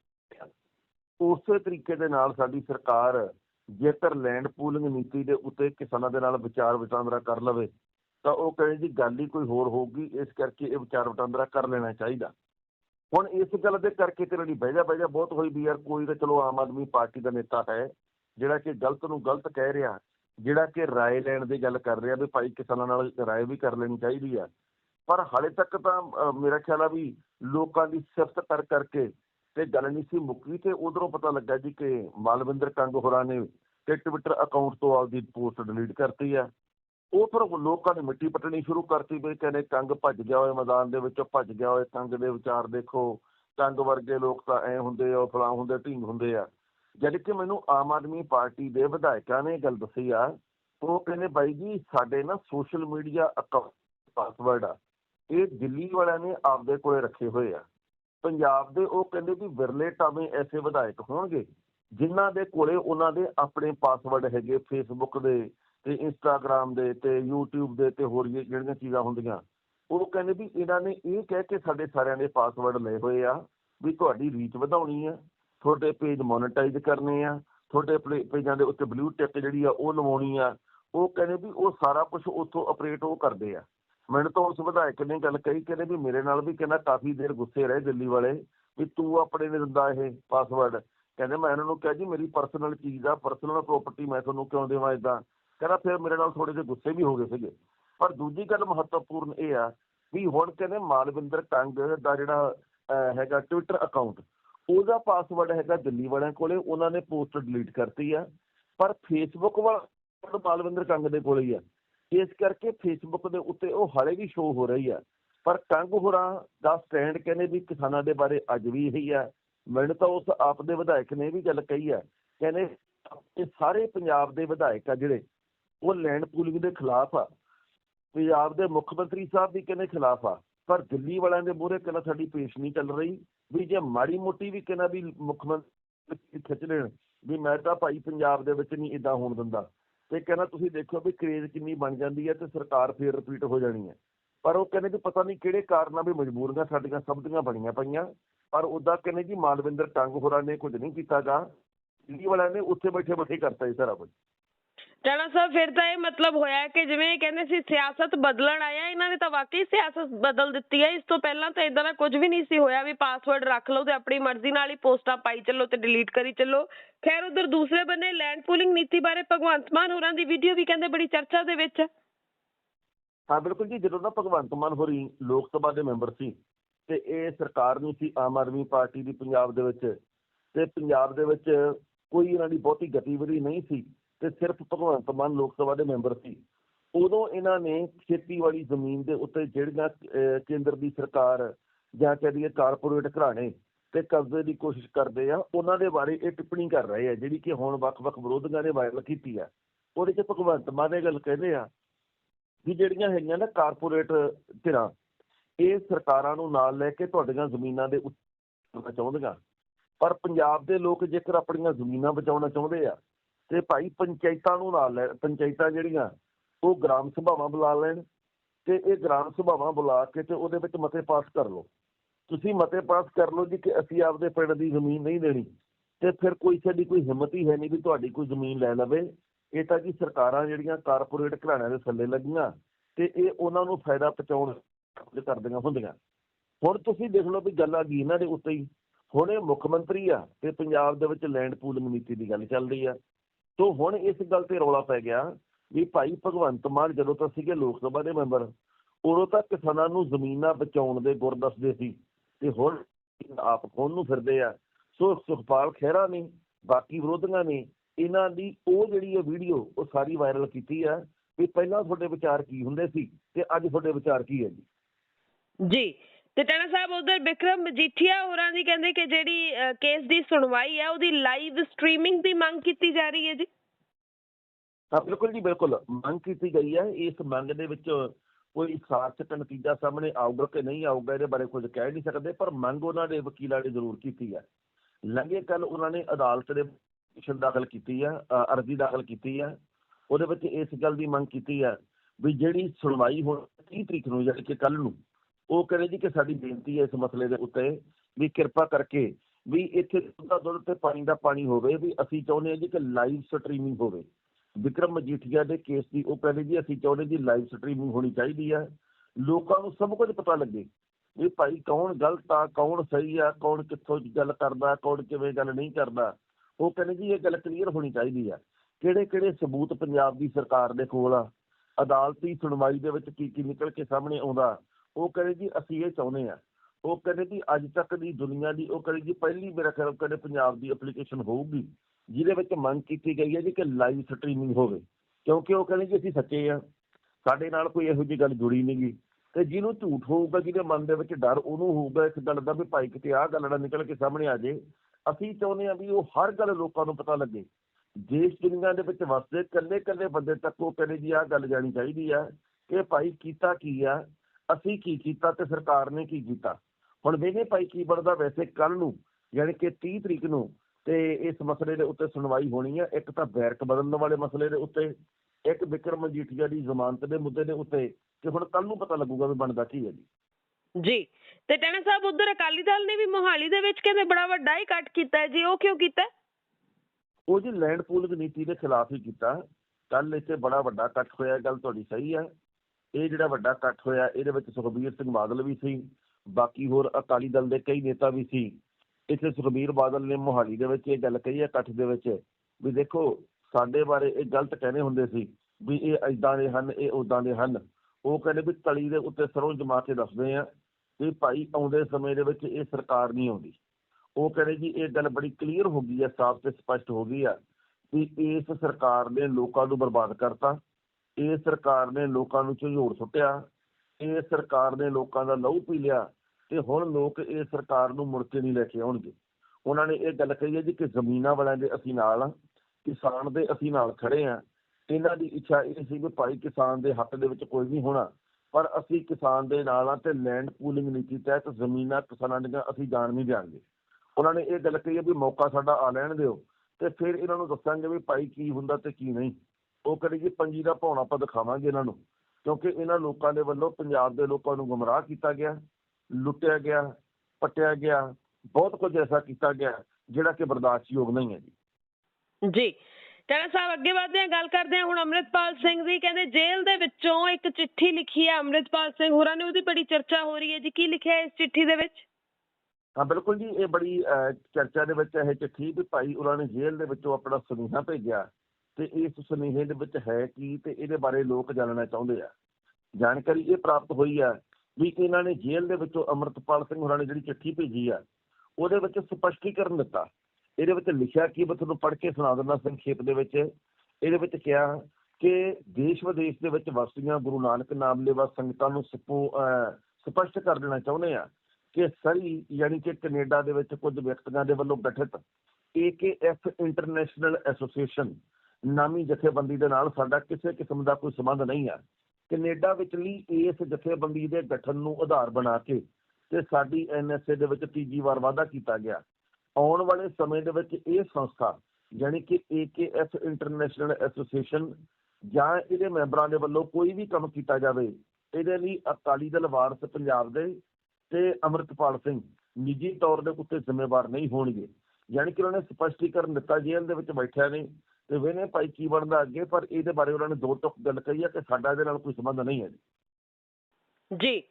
ਉਸੇ ਤਰੀਕੇ ਦੇ ਨਾਲ ਸਾਡੀ ਸਰਕਾਰ ਜੇਕਰ ਲੈਂਡ ਪੂਲਿੰਗ ਨੀਤੀ ਦੇ ਉੱਤੇ ਕਿਸਾਨਾਂ ਦੇ ਨਾਲ ਵਿਚਾਰ ਵਟਾਂਦਰਾ ਕਰ ਲਵੇ ਤਾਂ ਉਹ ਕਹਿੰਦੇ ਜੀ ਗੱਲ ਹੀ ਕੋਈ ਹੋਰ ਹੋਊਗੀ, ਇਸ ਕਰਕੇ ਇਹ ਵਿਚਾਰ ਵਟਾਂਦਰਾ ਕਰ ਲੈਣਾ ਚਾਹੀਦਾ। ਹੁਣ ਇਸ ਗੱਲ ਦੇ ਕਰਕੇ ਤੇਰੇ ਜਿਹੜੀ ਬਹਿਜਾ ਬਹਿਜਾ ਬਹੁਤ ਹੋਈ ਵੀ ਯਾਰ ਕੋਈ ਤਾਂ ਚਲੋ ਆਮ ਆਦਮੀ ਪਾਰਟੀ ਦਾ ਨੇਤਾ ਹੈ, ਜਿਹੜਾ ਕਿ ਗਲਤ ਨੂੰ ਗਲਤ ਕਹਿ ਰਿਹਾ, ਜਿਹੜਾ ਕਿ ਰਾਏ ਲੈਣ ਦੀ ਗੱਲ ਕਰ ਰਿਹਾ ਵੀ ਭਾਈ ਕਿਸਾਨਾਂ ਨਾਲ ਰਾਏ ਵੀ ਕਰ ਲੈਣੀ ਚਾਹੀਦੀ ਆ। ਪਰ ਹਾਲੇ ਤੱਕ ਤਾਂ ਮੇਰਾ ਖਿਆਲ ਆ ਵੀ ਲੋਕਾਂ ਦੀ ਸਿਫਤ ਕਰ ਕਰਕੇ ਤੇ ਗੱਲ ਨਹੀਂ ਸੀ ਮੁੱਕੀ ਤੇ ਉਧਰੋਂ ਪਤਾ ਲੱਗਾ ਜੀ ਕਿ ਮਾਲਵਿੰਦਰ ਕੰਗ ਹੋਰਾਂ ਨੇ ਤੇ ਟਵਿੱਟਰ ਅਕਾਊਂਟ ਤੋਂ ਆਪਦੀ ਪੋਸਟ ਡਿਲੀਟ ਕਰਤੀ ਆ। ਉਹ ਫਿਰ ਲੋਕਾਂ ਨੇ ਮਿੱਟੀ ਪੱਟਣੀ ਸ਼ੁਰੂ ਕਰਤੀ ਵੀ ਕਹਿੰਦੇ ਕੰਗ ਭੱਜ ਗਿਆ ਹੋਏ ਮੈਦਾਨ ਦੇ ਵਿੱਚੋਂ, ਭੱਜ ਗਿਆ ਹੋਏ ਕੰਗ ਦੇ ਵਿਚਾਰ ਦੇਖੋ। ਕੰਗ ਵਰਗੇ ਲੋਕ ਤਾਂ ਐ ਹੁੰਦੇ ਆ ਫਲਾਂ ਹੁੰਦੇ, ਢੀਂਗ ਹੁੰਦੇ ਆ। ਜਦ ਕਿ ਮੈਨੂੰ ਆਮ ਆਦਮੀ ਪਾਰਟੀ ਦੇ ਵਿਧਾਇਕਾਂ ਨੇ ਗੱਲ ਦੱਸੀ ਆ। ਉਹ ਕਹਿੰਦੇ ਬਾਈ ਜੀ, ਸਾਡੇ ਨਾ ਸੋਸ਼ਲ ਮੀਡੀਆ ਅਕਾਊਂਟ ਪਾਸਵਰਡ ਆ। ਇਹ ਦਿੱਲੀ ਵਾਲਿਆਂ ਨੇ ਆਪਦੇ ਕੋਲੇ ਰੱਖੇ ਹੋਏ ਆ। ਪੰਜਾਬ ਦੇ ਉਹ ਕਹਿੰਦੇ ਵੀ ਵਿਰਲੇ ਟਾਵੇਂ ਐਸੇ ਵਿਧਾਇਕ ਹੋਣਗੇ, ਜਿਨ੍ਹਾਂ ਦੇ ਕੋਲੇ ਉਹਨਾਂ ਦੇ ਆਪਣੇ ਪਾਸਵਰਡ ਹੈਗੇ ਫੇਸਬੁੱਕ ਦੇ। ਤੇ ਇੰਸਟਾਗ੍ਰam ਦੇ ਤੇ YouTube ਦੇ ਤੇ ਹੋਰ ਵੀ ਜਿਹੜੀਆਂ ਚੀਜ਼ਾਂ ਹੁੰਦੀਆਂ, ਉਹ ਕਹਿੰਦੇ ਵੀ ਇਹਨਾਂ ਨੇ ਇਹ ਕਹਿ ਕੇ ਸਾਡੇ ਸਾਰਿਆਂ ਦੇ ਪਾਸਵਰਡ ਲਏ ਹੋਏ ਆ ਵੀ ਤੁਹਾਡੀ ਰੀਚ ਵਧਾਉਣੀ ਆ, ਤੁਹਾਡੇ ਪੇਜ ਮੋਨੇਟਾਈਜ਼ ਕਰਨੇ ਆ, ਤੁਹਾਡੇ ਪੇਜਾਂ ਦੇ ਉੱਤੇ ਬਲੂ ਟਿਕ ਜਿਹੜੀ ਆ ਉਹ ਲਵਾਉਣੀ ਆ, ਉਹ ਕਹਿੰਦੇ ਵੀ ਉਹ ਸਾਰਾ ਕੁਝ ਉੱਥੋਂ ਆਪਰੇਟ ਉਹ ਕਰਦੇ ਆ। ਮੈਨੂੰ ਤਾਂ ਉਸ ਵਿਧਾਇਕ ਨੇ ਗੱਲ ਕਹੀ, ਕਹਿੰਦੇ ਵੀ ਮੇਰੇ ਨਾਲ ਵੀ ਕਹਿੰਦਾ ਕਾਫੀ ਦੇਰ ਗੁੱਸੇ ਰਹੇ ਦਿੱਲੀ ਵਾਲੇ, ਵੀ ਤੂੰ ਆਪਣੇ ਨੇ ਦਿੰਦਾ ਇਹ ਪਾਸਵਰਡ ਕਹਿੰਦੇ ਮੈਂ ਇਹਨਾਂ ਨੂੰ ਕਿਹਾ ਜੀ ਮੇਰੀ ਪਰਸਨਲ ਚੀਜ਼ ਆ ਪਰਸਨਲ ਪ੍ਰਾਪਰਟੀ ਮੈਂ ਤੁਹਾਨੂੰ ਕਿਉਂ ਦੇਵਾਂ ਇਦਾਂ ਕਹਿੰਦਾ ਫਿਰ ਮੇਰੇ ਨਾਲ ਥੋੜੇ ਜਿਹੇ ਗੁੱਸੇ ਵੀ ਹੋ ਗਏ ਸੀਗੇ। ਪਰ ਦੂਜੀ ਗੱਲ ਮਹੱਤਵਪੂਰਨ ਇਹ ਆ ਵੀ ਹੁਣ ਕਹਿੰਦੇ ਮਾਲਵਿੰਦਰ ਕੰਗ ਦਾ ਜਿਹੜਾ ਹੈਗਾ ਟਵਿੱਟਰ ਅਕਾਊਂਟ ਉਹਦਾ ਪਾਸਵਰਡ ਹੈਗਾ ਦਿੱਲੀ ਵਾਲਿਆਂ ਕੋਲੇ, ਉਹਨਾਂ ਨੇ ਪੋਸਟ ਡਿਲੀਟ ਕਰਤੀ ਆ। ਪਰ ਫੇਸਬੁੱਕ ਵਾਲਾ ਮਾਲਵਿੰਦਰ ਕੰਗ ਦੇ ਕੋਲੇ ਹੀ ਆ। ਇਸ ਕਰਕੇ ਫੇਸਬੁੱਕ ਦੇ ਉੱਤੇ ਉਹ ਹਾਲੇ ਵੀ ਸ਼ੋਅ ਹੋ ਰਹੀ ਆ। ਪਰ ਕੰਗ ਹੋਰਾਂ ਦਾ ਸਟੈਂਡ ਕਹਿੰਦੇ ਵੀ ਕਿਸਾਨਾਂ ਦੇ ਬਾਰੇ ਅੱਜ ਵੀ ਇਹੀ ਆ। ਮੈਨੂੰ ਤਾਂ ਉਸ ਆਪ ਦੇ ਵਿਧਾਇਕ ਨੇ ਵੀ ਗੱਲ ਕਹੀ ਆ। ਕਹਿੰਦੇ ਸਾਰੇ ਪੰਜਾਬ ਦੇ ਵਿਧਾਇਕ ਆ ਜਿਹੜੇ ਉਹ ਲੈਂਡ ਪੂਲਿੰਗ ਦੇ ਖਿਲਾਫ ਆ। ਪੰਜਾਬ ਦੇ ਮੁੱਖ ਮੰਤਰੀ ਸਾਹਿਬ ਵੀ ਕਹਿੰਦੇ ਖਿਲਾਫ ਆ। ਪਰ ਦਿੱਲੀ ਵਾਲਿਆਂ ਦੇ ਮੂਹਰੇ ਕਹਿੰਦਾ ਸਾਡੀ ਪੇਸ਼ ਨਹੀਂ ਚੱਲ ਰਹੀ। ਵੀ ਜੇ ਮਾੜੀ ਮੋਟੀ ਵੀ ਕਹਿੰਦਾ ਵੀ ਮੁੱਖ ਮੰਤਰੀ ਖਿੱਚ ਲੈਣ, ਵੀ ਮੈਂ ਤਾਂ ਭਾਈ ਪੰਜਾਬ ਦੇ ਵਿੱਚ ਨਹੀਂ ਇਦਾਂ ਹੋਣ ਦਿੰਦਾ। ਤੇ ਕਹਿੰਦਾ ਤੁਸੀਂ ਦੇਖੋ ਵੀ ਕਰੇਜ਼ ਕਿੰਨੀ ਬਣ ਜਾਂਦੀ ਹੈ ਤੇ ਸਰਕਾਰ ਫੇਰ ਰਿਪੀਟ ਹੋ ਜਾਣੀ ਹੈ ਪਰ ਉਹ ਕਹਿੰਦੇ ਵੀ ਪਤਾ ਨਹੀਂ ਕਿਹੜੇ ਕਾਰਨਾਂ ਵੀ ਮਜਬੂਰੀਆਂ ਸਾਡੀਆਂ ਸਭ ਦੀਆਂ ਬਣੀਆਂ ਪਈਆਂ। ਪਰ ਉਦਾਂ ਕਹਿੰਦੇ ਜੀ ਮਾਲਵਿੰਦਰ ਟੰਗ ਹੋਰਾਂ ਨੇ ਕੁਝ ਨਹੀਂ ਕੀਤਾਗਾ ਦਿੱਲੀ ਵਾਲਿਆਂ ਨੇ ਉੱਥੇ ਬੈਠੇ ਬੈਠੇ ਕਰਤਾ ਇਹ ਸਾਰਾ ਕੁਝ। ਟਾਣਾ ਸਾਹਿਬ ਫਿਰ ਤਾਂ ਇਹ ਮਤਲਬ ਹੋਇਆ ਕਿ ਜਿਵੇਂ ਕਹਿੰਦੇ ਸੀ ਸਿਆਸਤ ਬਦਲਣ ਆਇਆ ਇਹਨਾਂ ਨੇ ਤਾਂ ਵਾਕਈ ਸਿਆਸਤ ਬਦਲ ਦਿੱਤੀ ਹੈ ਇਸ ਤੋਂ ਪਹਿਲਾਂ ਤਾਂ ਇਦਾਂ ਦਾ ਕੁਝ ਵੀ ਨਹੀਂ ਸੀ ਹੋਇਆ ਵੀ ਪਾਸਵਰਡ ਰੱਖ ਲਓ ਤੇ ਆਪਣੀ ਮਰਜ਼ੀ ਨਾਲ ਹੀ ਪੋਸਟਾਂ ਪਾਈ ਚੱਲੋ ਤੇ ਡਿਲੀਟ ਕਰੀ ਚੱਲੋ। ਖੈਰ, ਉਧਰ ਦੂਸਰੇ ਬੰਨੇ ਲੈਂਡ ਪੂਲਿੰਗ ਨੀਤੀ ਬਾਰੇ ਭਗਵੰਤ ਮਾਨ ਹੋਰਾਂ ਦੀ ਵੀਡੀਓ ਵੀ ਕਹਿੰਦੇ ਬੜੀ ਚਰਚਾ ਦੇ ਵਿੱਚ। ਹੈ ਹਾਂ ਬਿਲਕੁਲ ਜੀ, ਜਦੋਂ ਨਾ ਭਗਵੰਤ ਮਾਨ ਹੋਰੀ ਲੋਕ ਸਭਾ ਦੇ ਮੈਂਬਰ ਸੀ ਤੇ ਇਹ ਸਰਕਾਰ ਨਹੀਂ ਸੀ, ਆਮ ਆਦਮੀ ਪਾਰਟੀ ਦੀ ਪੰਜਾਬ ਦੇ ਵਿੱਚ ਤੇ ਪੰਜਾਬ ਦੇ ਵਿੱਚ ਕੋਈ ਇਹਨਾਂ ਦੀ ਬਹੁਤੀ ਗਤੀਵਿਧੀ ਨਹੀਂ ਸੀ। ਤੇ ਸਿਰਫ ਭਗਵੰਤ ਮਾਨ ਲੋਕ ਸਭਾ ਦੇ ਮੈਂਬਰ ਸੀ। ਉਦੋਂ ਇਹਨਾਂ ਨੇ ਖੇਤੀਬਾੜੀ ਜ਼ਮੀਨ ਦੇ ਉੱਤੇ ਜਿਹੜੀਆਂ ਕੇਂਦਰ ਦੀ ਸਰਕਾਰ ਜਾਂ ਕਹਿ ਦਈਏ ਕਾਰਪੋਰੇਟ ਘਰਾਣੇ ਤੇ ਕਬਜ਼ੇ ਦੀ ਕੋਸ਼ਿਸ਼ ਕਰਦੇ ਆ, ਉਹਨਾਂ ਦੇ ਬਾਰੇ ਇਹ ਟਿੱਪਣੀ ਕਰ ਰਹੇ ਆ, ਜਿਹੜੀ ਕਿ ਹੁਣ ਵੱਖ-ਵੱਖ ਵਿਰੋਧੀਆਂ ਨੇ ਵਾਇਰਲ ਕੀਤੀ ਆ। ਉਹਦੇ 'ਚ ਭਗਵੰਤ ਮਾਨ ਇਹ ਗੱਲ ਕਹਿੰਦੇ ਆ ਵੀ ਜਿਹੜੀਆਂ ਹੈਗੀਆਂ ਨਾ ਕਾਰਪੋਰੇਟ ਧਿਰਾਂ, ਇਹ ਸਰਕਾਰਾਂ ਨੂੰ ਨਾਲ ਲੈ ਕੇ ਤੁਹਾਡੀਆਂ ਜ਼ਮੀਨਾਂ ਦੇ ਉੱਤੇ ਚਾਹੁੰਦੀਆਂ ਪਰ ਪੰਜਾਬ ਦੇ ਲੋਕ ਜੇਕਰ ਆਪਣੀਆਂ ਜ਼ਮੀਨਾਂ ਬਚਾਉਣਾ ਚਾਹੁੰਦੇ ਆ ਤੇ ਭਾਈ ਪੰਚਾਇਤਾਂ ਨੂੰ ਨਾਲ ਲੈ, ਪੰਚਾਇਤਾਂ ਜਿਹੜੀਆਂ, ਉਹ ਗ੍ਰਾਮ ਸਭਾਵਾਂ ਬੁਲਾ ਲੈਣ ਤੇ ਇਹ ਗ੍ਰਾਮ ਸਭਾਵਾਂ ਬੁਲਾ ਕੇ ਤੇ ਉਹਦੇ ਵਿੱਚ ਮਤੇ ਪਾਸ ਕਰ ਲਓ। ਤੁਸੀਂ ਮਤੇ ਪਾਸ ਕਰ ਲਓ ਜੀ ਕਿ ਅਸੀਂ ਆਪਦੇ ਪਿੰਡ ਦੀ ਜ਼ਮੀਨ ਨਹੀਂ ਦੇਣੀ ਤੇ ਫਿਰ ਕੋਈ ਸਾਡੀ ਕੋਈ ਹਿੰਮਤ ਹੀ ਹੈ ਨਹੀਂ ਵੀ ਤੁਹਾਡੀ ਕੋਈ ਜ਼ਮੀਨ ਲੈ ਲਵੇ। ਇਹ ਤਾਂ ਜੀ ਸਰਕਾਰਾਂ ਜਿਹੜੀਆਂ ਕਾਰਪੋਰੇਟ ਘਰਾਣਿਆਂ ਦੇ ਥੱਲੇ ਲੱਗੀਆਂ ਤੇ ਇਹ ਉਹਨਾਂ ਨੂੰ ਫਾਇਦਾ ਪਹੁੰਚਾਉਣ ਲਈ ਕਰਦੀਆਂ ਹੁੰਦੀਆਂ। ਹੁਣ ਤੁਸੀਂ ਦੇਖ ਲਓ ਵੀ ਗੱਲ ਆ ਗਈ ਇਹਨਾਂ ਦੇ ਉੱਤੇ ਹੀ। ਹੁਣ ਇਹ ਮੁੱਖ ਮੰਤਰੀ ਆ ਤੇ ਪੰਜਾਬ ਦੇ ਵਿੱਚ ਲੈਂਡ ਪੂਲਿੰਗ ਨੀਤੀ ਦੀ ਗੱਲ ਚੱਲ ਰਹੀ ਆ। ਤੋਂ ਹੁਣ ਇਸ ਗੱਲ ਤੇ ਰੌਲਾ ਪੈ ਗਿਆ ਵੀ ਭਾਈ ਭਗਵੰਤ ਮਾਨ ਜਦੋਂ ਤਾਂ ਸੀਗੇ ਲੋਕ ਸਭਾ ਦੇ ਮੈਂਬਰ, ਉਦੋਂ ਤਾਂ ਕਿਸਾਨਾਂ ਨੂੰ ਜ਼ਮੀਨਾਂ ਬਚਾਉਣ ਦੇ ਗੁਰ ਦੱਸਦੇ ਸੀ ਤੇ ਹੁਣ ਆਪ ਖੋਣ ਨੂੰ ਫਿਰਦੇ ਆ। ਸੋ ਸੁਖਪਾਲ ਖਹਿਰਾ ਨੇ, ਬਾਕੀ ਵਿਰੋਧੀਆਂ ਨੇ, ਇਹਨਾਂ ਦੀ ਉਹ ਜਿਹੜੀ ਇਹ ਵੀਡੀਓ, ਉਹ ਸਾਰੀ ਵਾਇਰਲ ਕੀਤੀ ਆ ਵੀ ਪਹਿਲਾਂ ਤੁਹਾਡੇ ਵਿਚਾਰ ਕੀ ਹੁੰਦੇ ਸੀ ਤੇ ਅੱਜ ਤੁਹਾਡੇ ਵਿਚਾਰ ਕੀ ਹੈ ਜੀ? ਜੀ ਤੇ ਸਾਹਿਬ, ਉਧਰ ਵਿਕਰਮ ਮਜੀਠੀਆ ਹੋਰਾਂ ਦੀ ਕਹਿੰਦੇ ਕਿ ਜਿਹੜੀ ਕੇਸ ਦੀ ਸੁਣਵਾਈ ਹੈ ਉਹਦੀ ਲਾਈਵ ਸਟ੍ਰੀਮਿੰਗ ਦੀ ਮੰਗ ਕੀਤੀ ਜਾ ਰਹੀ ਹੈ ਜੀ? ਹਾਂ, ਬਿਲਕੁਲ ਜੀ, ਬਿਲਕੁਲ। ਮੰਗ ਕੀਤੀ ਗਈ ਹੈ। ਇਸ ਮੰਗ ਦੇ ਵਿੱਚ ਕੋਈ ਸਾਰਥਕ ਨਤੀਜਾ ਸਾਹਮਣੇ ਆਊਗਾ ਕਿ ਨਹੀਂ ਆਊਗਾ, ਇਹਦੇ ਬਾਰੇ ਕੁਝ ਕਹਿ ਨਹੀਂ ਸਕਦੇ, ਪਰ ਮੰਗ ਉਹਨਾਂ ਦੇ ਵਕੀਲਾਂ ਨੇ ਜ਼ਰੂਰ ਕੀਤੀ ਹੈ। ਲੰਘੇ ਕੱਲ ਉਹਨਾਂ ਨੇ ਅਦਾਲਤ ਦੇ ਪਿਟੀਸ਼ਨ ਦਾਖਲ ਕੀਤੀ ਹੈ ਅਰਜ਼ੀ ਦਾਖਲ ਕੀਤੀ ਹੈ। ਉਹਦੇ ਵਿੱਚ ਇਸ ਗੱਲ ਦੀ ਮੰਗ ਕੀਤੀ ਹੈ ਵੀ ਜਿਹੜੀ ਸੁਣਵਾਈ ਹੁਣ 30 ਤਰੀਕ ਨੂੰ, ਯਾਨੀ ਕਿ ਕੱਲ ਨੂੰ ਉਹ ਕਹਿੰਦੇ ਜੀ ਕਿ ਸਾਡੀ ਬੇਨਤੀ ਹੈ ਇਸ ਮਸਲੇ ਦੇ ਉੱਤੇ ਵੀ ਕਿਰਪਾ ਕਰਕੇ ਵੀ ਇੱਥੇ ਦੁੱਧ ਦਾ ਦੁੱਧ ਤੇ ਪਾਣੀ ਦਾ ਪਾਣੀ ਹੋਵੇ ਵੀ ਅਸੀਂ ਚਾਹੁੰਦੇ ਹਾਂ ਜੀ ਕਿ ਲਾਈਵ ਸਟਰੀਮਿੰਗ ਹੋਵੇ। ਵਿਕਰਮ ਮਜੀਠੀਆ ਦੇ ਕੇਸ ਦੀ ਉਹ ਕਹਿੰਦੇ ਜੀ ਅਸੀਂ ਚਾਹੁੰਦੇ ਜੀ ਲਾਈਵ ਸਟਰੀਮਿੰਗ ਹੋਣੀ ਚਾਹੀਦੀ ਹੈ ਲੋਕਾਂ ਨੂੰ ਸਭ ਕੁਝ ਪਤਾ ਲੱਗੇ ਵੀ ਭਾਈ ਕੌਣ ਗਲਤ ਆ, ਕੌਣ ਸਹੀ ਆ, ਕੌਣ ਕਿੱਥੋਂ ਗੱਲ ਕਰਦਾ, ਕੌਣ ਕਿਵੇਂ ਗੱਲ ਨਹੀਂ ਕਰਦਾ। ਉਹ ਕਹਿੰਦੇ ਜੀ ਇਹ ਗੱਲ ਕਲੀਅਰ ਹੋਣੀ ਚਾਹੀਦੀ ਆ। ਕਿਹੜੇ ਕਿਹੜੇ ਸਬੂਤ ਪੰਜਾਬ ਦੀ ਸਰਕਾਰ ਦੇ ਕੋਲ ਆ? ਅਦਾਲਤੀ ਸੁਣਵਾਈ ਦੇ ਵਿੱਚ ਕੀ ਕੀ ਨਿਕਲ ਕੇ ਸਾਹਮਣੇ ਆਉਂਦਾ? ਉਹ ਕਹਿੰਦੇ ਜੀ, ਅਸੀਂ ਇਹ ਚਾਹੁੰਦੇ ਆ ਉਹ ਕਹਿੰਦੇ ਜੀ, ਅੱਜ ਤੱਕ ਦੀ ਦੁਨੀਆ ਦੀ, ਉਹ ਕਹਿੰਦੇ ਜੀ, ਪਹਿਲੀ ਮੇਰਾ ਖਿਆਲ ਕਹਿੰਦੇ ਪੰਜਾਬ ਦੀ ਐਪਲੀਕੇਸ਼ਨ ਹੋਊਗੀ, ਜਿਹਦੇ ਵਿੱਚ ਮੰਗ ਕੀਤੀ ਗਈ ਹੈ ਜੀ ਕਿ ਲਾਈਵ ਸਟਰੀਮਿੰਗ ਹੋਵੇ। ਕਿਉਂਕਿ ਉਹ ਕਹਿੰਦੇ ਜੀ, ਅਸੀਂ ਸੱਚੇ ਆ ਸਾਡੇ ਨਾਲ ਕੋਈ ਇਹੋ ਜਿਹੀ ਗੱਲ ਜੁੜੀ ਨਹੀਂ ਗੀ। ਤੇ ਜਿਹਨੂੰ ਝੂਠ ਹੋਊਗਾ, ਜਿਹਦੇ ਮਨ ਦੇ ਵਿੱਚ ਡਰ, ਉਹਨੂੰ ਹੋਊਗਾ ਇਸ ਗੱਲ ਦਾ ਵੀ ਭਾਈ ਕਿਤੇ ਆਹ ਗੱਲ ਨਾ ਨਿਕਲ ਕੇ ਸਾਹਮਣੇ ਆ ਜੇ। ਅਸੀਂ ਚਾਹੁੰਦੇ ਆ ਵੀ ਉਹ ਹਰ ਗੱਲ ਲੋਕਾਂ ਨੂੰ ਪਤਾ ਲੱਗੇ। ਦੇਸ਼ ਦੁਨੀਆ ਦੇ ਵਿੱਚ ਵਸਦੇ ਇਕੱਲੇ ਇਕੱਲੇ ਬੰਦੇ ਤੱਕ ਉਹ ਕਹਿੰਦੇ ਜੀ, ਆਹ ਗੱਲ ਜਾਣੀ ਚਾਹੀਦੀ ਆ ਕਿ ਭਾਈ ਕੀਤਾ ਕੀ ਆ? ਅਸੀਂ ਕੀ ਕੀਤਾ ਤੇ ਸਰਕਾਰ ਨੇ ਕੀ ਕੀਤਾ? ਹੁਣ ਵੇਖੇ ਭਾਈ ਕੀ ਬਣਦਾ ਵੈਸੇ ਕੱਲ ਨੂੰ ਯਾਨੀ ਕਿ 30 ਤਰੀਕ ਨੂੰ ਤੇ ਇਸ ਮਸਲੇ ਦੇ ਉੱਤੇ ਸੁਣਵਾਈ ਹੋਣੀ ਹੈ ਇੱਕ ਤਾਂ ਬੈਰਕ ਬਦਲਣ ਵਾਲੇ ਮਸਲੇ ਦੇ ਉੱਤੇ ਇੱਕ ਵਿਕਰਮ ਮਜੀਠੀਆ ਦੀ ਜ਼ਮਾਨਤ ਦੇ ਮੁੱਦੇ ਦੇ ਉੱਤੇ ਤੇ ਹੁਣ ਕੱਲ ਨੂੰ ਪਤਾ ਲੱਗੂਗਾ ਵੀ ਬਣਦਾ ਕੀ ਹੈ ਜੀ। ਜੀ ਤੇ ਟਾਣਾ ਸਾਹਿਬ ਉਧਰ ਅਕਾਲੀ ਦਲ ਨੇ ਵੀ ਮੋਹਾਲੀ ਦੇ ਵਿੱਚ ਕਹਿੰਦੇ ਬੜਾ ਵੱਡਾ ਹੀ ਇਕੱਠ ਕੀਤਾ ਹੈ ਜੀ ਉਹ ਕਿਉਂ ਕੀਤਾ? ਉਹ ਜੀ ਲੈਂਡ ਪੂਲਿੰਗ ਨੀਤੀ ਦੇ ਖਿਲਾਫ ਹੀ ਕੀਤਾ। ਕੱਲ ਇੱਥੇ ਬੜਾ ਵੱਡਾ ਇਕੱਠ ਹੋਇਆ ਗੱਲ ਤੁਹਾਡੀ ਸਹੀ ਹੈ ਇਹ ਜਿਹੜਾ ਵੱਡਾ ਇਕੱਠ ਹੋਇਆ, ਇਹਦੇ ਵਿੱਚ ਸੁਖਬੀਰ ਸਿੰਘ ਬਾਦਲ ਵੀ ਸੀ, ਬਾਕੀ ਹੋਰ ਅਕਾਲੀ ਦਲ ਦੇ ਕਈ ਨੇਤਾ ਵੀ ਸੀ। ਇੱਥੇ ਸੁਖਬੀਰ ਬਾਦਲ ਨੇ ਮੋਹਾਲੀ ਦੇ ਵਿੱਚ ਇਹ ਗੱਲ ਕਹੀ ਹੈ, ਇਕੱਠ ਦੇ ਵਿੱਚ, ਵੀ ਦੇਖੋ, ਸਾਡੇ ਬਾਰੇ ਇਹ ਗਲਤ ਕਹਿੰਦੇ ਹੁੰਦੇ ਸੀ, ਵੀ ਇਹ ਐਦਾਂ ਦੇ ਹਨ, ਇਹ ਉਦਾਂ ਦੇ ਹਨ। ਉਹ ਕਹਿੰਦੇ ਵੀ ਤਲੀ ਦੇ ਉੱਤੇ ਸਰੋਂ ਜਮਾ ਕੇ ਦੱਸਦੇ ਆ ਵੀ ਭਾਈ ਆਉਂਦੇ ਸਮੇਂ ਦੇ ਵਿੱਚ ਇਹ ਸਰਕਾਰ ਨਹੀਂ ਆਉਂਦੀ। ਉਹ ਕਹਿੰਦੇ ਜੀ, ਇਹ ਗੱਲ ਬੜੀ ਕਲੀਅਰ ਹੋ ਗਈ ਹੈ, ਸਾਫ਼ ਤੇ ਸਪਸ਼ਟ ਹੋ ਗਈ ਆ, ਵੀ ਇਸ ਸਰਕਾਰ ਨੇ ਲੋਕਾਂ ਨੂੰ ਬਰਬਾਦ ਕਰਤਾ। ਇਹ ਸਰਕਾਰ ਨੇ ਲੋਕਾਂ ਨੂੰ ਝੰਜੋੜ ਸੁੱਟਿਆ, ਇਹ ਸਰਕਾਰ ਨੇ ਲੋਕਾਂ ਦਾ ਲਹੂ ਪੀ ਲਿਆ ਤੇ ਹੁਣ ਲੋਕ ਇਹ ਸਰਕਾਰ ਨੂੰ ਮੁੜ ਕੇ ਨਹੀਂ ਲੈ ਕੇ ਆਉਣਗੇ। ਉਹਨਾਂ ਨੇ ਇਹ ਗੱਲ ਕਹੀ ਹੈ ਜੀ ਕਿ ਜ਼ਮੀਨਾਂ ਵਾਲਿਆਂ ਦੇ ਅਸੀਂ ਨਾਲ ਆ ਕਿਸਾਨ ਦੇ ਅਸੀਂ ਨਾਲ ਖੜੇ ਆ ਇਹਨਾਂ ਦੀ ਇੱਛਾ ਇਹ ਸੀ ਵੀ ਭਾਈ ਕਿਸਾਨ ਦੇ ਹੱਕ ਦੇ ਵਿੱਚ ਕੋਈ ਨਹੀਂ ਹੋਣਾ, ਪਰ ਅਸੀਂ ਕਿਸਾਨ ਦੇ ਨਾਲ ਆ ਤੇ ਲੈਂਡ ਪੂਲਿੰਗ ਨੀਤੀ ਤਹਿਤ ਜ਼ਮੀਨਾਂ ਕਿਸਾਨਾਂ ਦੀਆਂ ਅਸੀਂ ਜਾਣ ਨਹੀਂ ਦਿਆਂਗੇ ਉਹਨਾਂ ਨੇ ਇਹ ਗੱਲ ਕਹੀ ਹੈ ਵੀ ਮੌਕਾ ਸਾਡਾ ਆ ਲੈਣ ਦਿਓ ਤੇ ਫਿਰ ਇਹਨਾਂ ਨੂੰ ਦੱਸਾਂਗੇ ਵੀ ਭਾਈ ਕੀ ਹੁੰਦਾ ਤੇ ਕੀ ਨਹੀਂ। ਉਹ ਜੀ ਪੰਜੀ ਦਾ ਭੌਣ ਆਪਾਂ ਦਿਖਾਵਾਂਗੇ ਇਹਨਾਂ ਨੂੰ। ਕਿਉਂਕਿ ਇਹਨਾਂ ਲੋਕਾਂ ਦੇ ਵੱਲੋਂ ਪੰਜਾਬ ਦੇ ਲੋਕਾਂ ਨੂੰ ਗੁੰਮਰਾਹ ਕੀਤਾ ਗਿਆ ਲੁੱਟਿਆ ਗਿਆ ਪੱਟਿਆ ਗਿਆ ਬਹੁਤ ਕੁਝ ਐਸਾ ਕੀਤਾ ਗਿਆ ਜਿਹੜਾ ਕਿ ਬਰਦਾਸ਼ਤਯੋਗ ਨਹੀਂ ਹੈ ਜੀ। ਜੀ। ਟੈਣਾ ਸਾਹਿਬ ਅੱਗੇ ਵਧਦੇ ਹਾਂ ਗੱਲ ਕਰਦੇ ਹਾਂ। ਹੁਣ ਅੰਮ੍ਰਿਤਪਾਲ ਸਿੰਘ ਦੀ ਕਹਿੰਦੇ ਜੇਲ੍ਹ ਦੇ ਵਿੱਚੋਂ ਇੱਕ ਚਿੱਠੀ ਲਿਖੀ ਹੈ ਅੰਮ੍ਰਿਤਪਾਲ ਸਿੰਘ। ਹੋਰਾਂ ਨੇ ਉਹਦੀ ਬੜੀ ਚਰਚਾ ਹੋ ਰਹੀ ਹੈ ਜੀ। ਕੀ ਲਿਖਿਆ ਹੈ ਇਸ ਚਿੱਠੀ ਦੇ ਵਿੱਚ? ਹਾਂ ਬਿਲਕੁਲ ਜੀ। ਇਹ ਬੜੀ ਚਰਚਾ ਦੇ ਵਿੱਚ ਇਹ ਚਿੱਠੀ ਵੀ ਭਾਈ ਉਹਨਾਂ ਨੇ ਜੇਲ੍ਹ ਦੇ ਵਿੱਚੋਂ ਆਪਣਾ ਸੁਨੇਹਾ ਭੇਜਿਆ। ਤੇ ਇਸ ਸੁਨੇਹੇ ਦੇ ਵਿੱਚ ਹੈ ਕੀ ਤੇ ਇਹਦੇ ਬਾਰੇ ਲੋਕ ਜਾਣਨਾ ਚਾਹੁੰਦੇ ਆ। ਜਾਣਕਾਰੀ ਇਹ ਪ੍ਰਾਪਤ ਹੋਈ ਆ ਵੀ ਇਹਨਾਂ ਨੇ ਜੇਲ੍ਹ ਦੇ ਵਿੱਚੋਂ ਅਮਰਤਪਾਲ ਸਿੰਘ ਹੋਰਾਂ ਨੇ ਜਿਹੜੀ ਚਿੱਠੀ ਭੇਜੀ ਆ ਉਹਦੇ ਵਿੱਚ ਸਪਸ਼ਟੀਕਰਨ ਦਿੱਤਾ। ਇਹਦੇ ਵਿੱਚ ਲਿਖਿਆ ਕੀ ਮੈਂ ਤੁਹਾਨੂੰ ਪੜ੍ਹ ਕੇ ਸੁਣਾ ਦਿੰਦਾ ਸੰਖੇਪ ਦੇ ਵਿੱਚ ਇਹਦੇ ਵਿੱਚ ਕਿਹਾ ਕਿ ਦੇਸ਼ ਵਿਦੇਸ਼ ਦੇ ਵਿੱਚ ਵਸਦੀਆਂ ਗੁਰੂ ਨਾਨਕ ਨਾਮ ਲੇਵਾ ਸੰਗਤਾਂ ਨੂੰ ਸਪੋ ਅਹ, ਸਪਸ਼ਟ ਕਰ ਦੇਣਾ ਚਾਹੁੰਦੇ ਆ ਕਿ ਸਰੀ ਯਾਨੀ ਕਿ ਕੈਨੇਡਾ ਦੇ ਵਿੱਚ ਕੁਝ ਵਿਅਕਤੀਆਂ ਦੇ ਵੱਲੋਂ ਗਠਿਤ ਏਕੇਐਫ ਇੰਟਰਨੈਸ਼ਨਲ ਐਸੋਸੀਏਸ਼ਨ ਨਾਮੀ ਜਥੇਬੰਦੀ ਦੇ ਨਾਲ ਸਾਡਾ ਕਿਸੇ ਕਿਸਮ ਦਾ ਕੋਈ ਸੰਬੰਧ ਨਹੀਂ ਹੈ ਕੈਨੇਡਾ ਵਿਚਲੀ ਇਸ ਜਥੇਬੰਦੀ ਦੇ ਗਠਨ ਨੂੰ ਆਧਾਰ ਬਣਾ ਕੇ ਤੇ ਸਾਡੀ ਐਨਐਸਏ ਦੇ ਵਿੱਚ ਤੀਜੀ ਵਾਰ ਵਾਅਦਾ ਕੀਤਾ ਗਿਆ। ਆਉਣ ਵਾਲੇ ਸਮੇਂ ਦੇ ਵਿੱਚ ਇਹ ਸੰਸਥਾ ਯਾਨੀ ਕਿ ਏਕੇਐਫ ਇੰਟਰਨੈਸ਼ਨਲ ਐਸੋਸੀਏਸ਼ਨ ਜਾਂ ਇਹਦੇ ਮੈਂਬਰਾਂ ਦੇ ਵੱਲੋਂ ਕੋਈ ਵੀ ਕੰਮ ਕੀਤਾ ਜਾਵੇ, ਇਹਦੇ ਲਈ ਅਕਾਲੀ ਦਲ ਵਾਰਸ ਪੰਜਾਬ ਦੇ ਤੇ ਅਮਰਤਪਾਲ ਸਿੰਘ ਨਿੱਜੀ ਤੌਰ ਦੇ ਉੱਤੇ ਜ਼ਿੰਮੇਵਾਰ ਨਹੀਂ ਹੋਣਗੇ। ਯਾਨੀ ਕਿ ਉਹਨਾਂ ਨੇ ਸਪਸ਼ਟੀਕਰਨ ਦਿੱਤਾ, ਜੇਲ੍ਹ ਦੇ ਵਿੱਚ ਬੈਠਿਆ ਨੇ। ਤੇ ਵੇਨੇ ਭਾਈ ਕੀ ਬਣਦਾ ਅੱਗੇ, ਪਰ ਇਹਦੇ ਬਾਰੇ ਉਹਨਾਂ ਨੇ ਦੋ ਟੁਕ ਗੱਲ ਕਹੀ ਹੈ ਕਿ ਸਾਡਾ ਇਹਦੇ ਨਾਲ ਕੋਈ ਸੰਬੰਧ ਨਹੀਂ ਹੈ ਜੀ। ਜੀ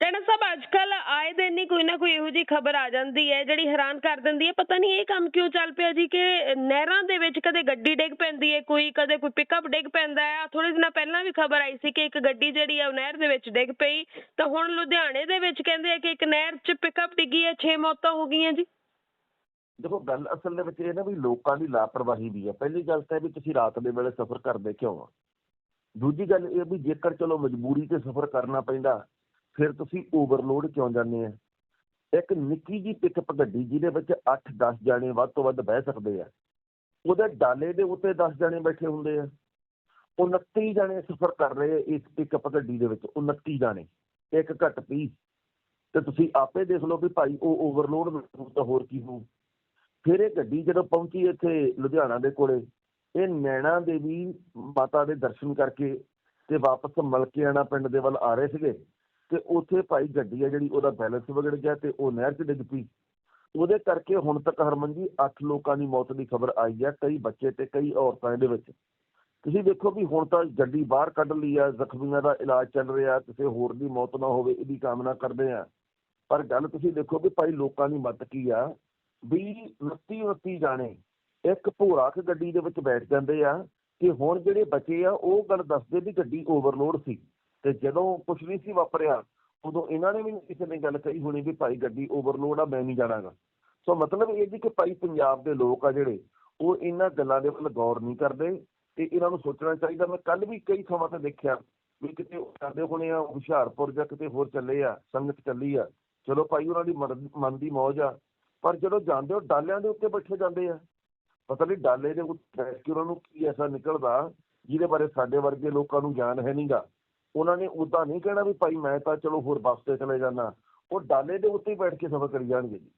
ਟੈਣਾ ਸਾਹਿਬ ਅੱਜ ਆਏ ਦਿਨ ਹੀ ਕੋਈ ਨਾ ਕੋਈ ਇਹੋ ਜਿਹੀ ਖਬਰ ਆ ਜਾਂਦੀ ਹੈ, ਜਿਹੜੀ ਹੈਰਾਨ ਕਰ ਦਿੰਦੀ ਹੈ। ਪਤਾ ਨਹੀਂ ਇਹ ਕੰਮ ਕਿਉਂ ਚੱਲ ਪਿਆ ਜੀ ਕਿ ਨਹਿਰਾਂ ਦੇ ਵਿੱਚ ਕਦੇ ਗੱਡੀ ਡਿੱਗ ਪੈਂਦੀ ਹੈ, ਕੋਈ ਕਦੇ ਕੋਈ ਪਿਕਅਪ ਡਿੱਗ ਪੈਂਦਾ ਹੈ। ਥੋੜੇ ਦਿਨਾਂ ਪਹਿਲਾਂ ਵੀ ਖਬਰ ਆਈ ਸੀ ਕਿ ਇੱਕ ਗੱਡੀ ਜਿਹੜੀ ਹੈ ਉਹ ਨਹਿਰ ਦੇ ਵਿੱਚ ਡਿੱਗ ਪਈ। ਤਾਂ ਹੁਣ ਲੁਧਿਆਣੇ ਦੇ ਵਿੱਚ ਕਹਿੰਦੇ ਆ ਕਿ ਇੱਕ ਨਹਿਰ 'ਚ ਪਿਕਅਪ ਡਿੱਗੀ ਹੈ 6 ਮੌਤਾਂ ਹੋ ਗਈਆਂ ਜੀ। ਦੇਖੋ, ਗੱਲ ਅਸਲ ਦੇ ਵਿੱਚ ਇਹ ਨਾ ਵੀ ਲੋਕਾਂ ਦੀ ਲਾਪਰਵਾਹੀ ਵੀ ਹੈ ਪਹਿਲੀ ਗੱਲ ਤਾਂ ਇਹ ਵੀ ਤੁਸੀਂ ਰਾਤ ਦੇ ਵੇਲੇ ਸਫ਼ਰ ਕਰਦੇ ਕਿਉਂ ਆ? ਦੂਜੀ ਗੱਲ ਇਹ ਵੀ ਜੇਕਰ ਚਲੋ ਮਜਬੂਰੀ ਤੇ ਸਫ਼ਰ ਕਰਨਾ ਪੈਂਦਾ, ਫਿਰ ਤੁਸੀਂ ਓਵਰਲੋਡ ਕਿਉਂ ਜਾਂਦੇ ਆ? ਇੱਕ ਨਿੱਕੀ ਜੀ ਪਿਕਅਪ ਗੱਡੀ ਜਿਹਦੇ ਵਿੱਚ 8-10 ਜਾਣੇ ਵੱਧ ਤੋਂ ਵੱਧ ਬਹਿ ਸਕਦੇ ਆ, ਉਹਦੇ ਡਾਲੇ ਦੇ ਉੱਤੇ 10 ਜਾਣੇ ਬੈਠੇ ਹੁੰਦੇ ਆ। 29 ਜਾਣੇ ਸਫ਼ਰ ਕਰ ਰਹੇ ਆ ਇਸ ਪਿਕਅਪ ਗੱਡੀ ਦੇ ਵਿੱਚ 29 ਜਾਣੇ, ਇੱਕ ਘੱਟ ਪੀ ਤੇ ਤੁਸੀਂ ਆਪੇ ਦੇਖ ਲਓ ਵੀ ਭਾਈ, ਉਹ ਓਵਰਲੋਡ ਤਾਂ ਹੋਰ ਕੀ ਹੋਊ। ਫਿਰ ਇਹ ਗੱਡੀ ਜਦੋਂ ਪਹੁੰਚੀ ਇੱਥੇ ਲੁਧਿਆਣਾ ਦੇ ਕੋਲੇ, ਇਹ ਨੈਣਾ ਦੇਵੀ ਮਾਤਾ ਦੇ ਦਰਸ਼ਨ ਕਰਕੇ ਤੇ ਵਾਪਸ ਮਲਕੀਆਣਾ ਪਿੰਡ ਦੇ ਵੱਲ ਆ ਰਹੇ ਸੀਗੇ ਤੇ ਉੱਥੇ ਭਾਈ ਗੱਡੀ ਆ ਜਿਹੜੀ ਉਹਦਾ ਬੈਲੈਂਸ ਵਿਗੜ ਗਿਆ ਤੇ ਉਹ ਨਹਿਰ 'ਚ ਡਿੱਗ ਪਈ। ਉਹਦੇ ਕਰਕੇ ਹੁਣ ਤੱਕ ਹਰਮਨ ਜੀ 8 ਲੋਕਾਂ ਦੀ ਮੌਤ ਦੀ ਖਬਰ ਆਈ ਹੈ ਕਈ ਬੱਚੇ ਤੇ ਕਈ ਔਰਤਾਂ ਦੇ ਵਿੱਚ। ਤੁਸੀਂ ਦੇਖੋ ਵੀ ਹੁਣ ਤਾਂ ਗੱਡੀ ਬਾਹਰ ਕੱਢ ਲਈ ਆ, ਜ਼ਖਮੀਆਂ ਦਾ ਇਲਾਜ ਚੱਲ ਰਿਹਾ, ਕਿਸੇ ਹੋਰ ਦੀ ਮੌਤ ਨਾ ਹੋਵੇ, ਇਹਦੀ ਕਾਮਨਾ ਕਰਦੇ ਆ। ਪਰ ਗੱਲ ਤੁਸੀਂ ਦੇਖੋ ਵੀ ਭਾਈ ਲੋਕਾਂ ਦੀ ਮਤ ਕੀ ਆ ਵੀ 29 29 ਜਾਣੇ ਇੱਕ ਭੋਰਾ ਗੱਡੀ ਦੇ ਵਿੱਚ ਬੈਠ ਜਾਂਦੇ ਆ ਕਿ ਹੁਣ ਜਿਹੜੇ ਬਚੇ ਆ, ਉਹ ਗੱਲ ਦੱਸਦੇ ਵੀ ਗੱਡੀ ਓਵਰਲੋਡ ਸੀ ਤੇ ਜਦੋਂ ਕੁਝ ਨਹੀਂ ਸੀ ਵਾਪਰਿਆ, ਉਦੋਂ ਇਹਨਾਂ ਨੇ ਵੀ ਕਿਸੇ ਨੇ ਗੱਲ ਕਹੀ ਹੋਣੀ ਵੀ ਭਾਈ ਗੱਡੀ ਓਵਰਲੋਡ ਆ, ਮੈਂ ਨਹੀਂ ਜਾਣਾਗਾ। ਸੋ ਮਤਲਬ ਇਹ ਜੀ ਕਿ ਭਾਈ ਪੰਜਾਬ ਦੇ ਲੋਕ ਆ ਜਿਹੜੇ, ਉਹ ਇਹਨਾਂ ਗੱਲਾਂ ਦੇ ਵੱਲ ਗੌਰ ਨਹੀਂ ਕਰਦੇ ਤੇ ਇਹਨਾਂ ਨੂੰ ਸੋਚਣਾ ਚਾਹੀਦਾ। ਮੈਂ ਕੱਲ ਵੀ ਕਈ ਥਾਵਾਂ ਤੇ ਦੇਖਿਆ ਵੀ ਕਿਤੇ ਉਹ ਹੋਣੇ ਆ, ਹੁਸ਼ਿਆਰਪੁਰ ਜਾਂ ਕਿਤੇ ਹੋਰ ਚੱਲੇ ਆ, ਸੰਗਤ ਚੱਲੀ ਆ। ਚਲੋ ਭਾਈ ਉਹਨਾਂ ਦੀ ਮਨ ਮਨ ਦੀ ਮੌਜ ਆ ਪਰ ਜਦੋਂ ਜਾਂਦੇ ਹੋ, ਡਾਲਿਆਂ ਦੇ ਉੱਤੇ ਬੈਠੇ ਜਾਂਦੇ ਆ। ਪਤਾ ਨਹੀਂ ਡਾਲੇ ਦੇ ਉੱਤੇ ਬੈਠ ਕੇ ਉਹਨਾਂ ਨੂੰ ਕੀ ਐਸਾ ਨਿਕਲਦਾ, ਜਿਹਦੇ ਬਾਰੇ ਸਾਡੇ ਵਰਗੇ ਲੋਕਾਂ ਨੂੰ ਗਿਆਨ ਹੈ ਨਹੀਂਗਾ ਉਹਨਾਂ ਨੇ ਉਦਾਂ ਨਹੀਂ ਕਹਿਣਾ ਵੀ ਭਾਈ ਮੈਂ ਤਾਂ ਚਲੋ ਹੋਰ ਬੱਸ ਤੇ ਚਲੇ ਜਾਣਾ ਉਹ ਡਾਲੇ ਦੇ ਉੱਤੇ ਹੀ ਬੈਠ ਕੇ ਸਫ਼ਰ ਕਰੀ ਜਾਣਗੇ ਜੀ।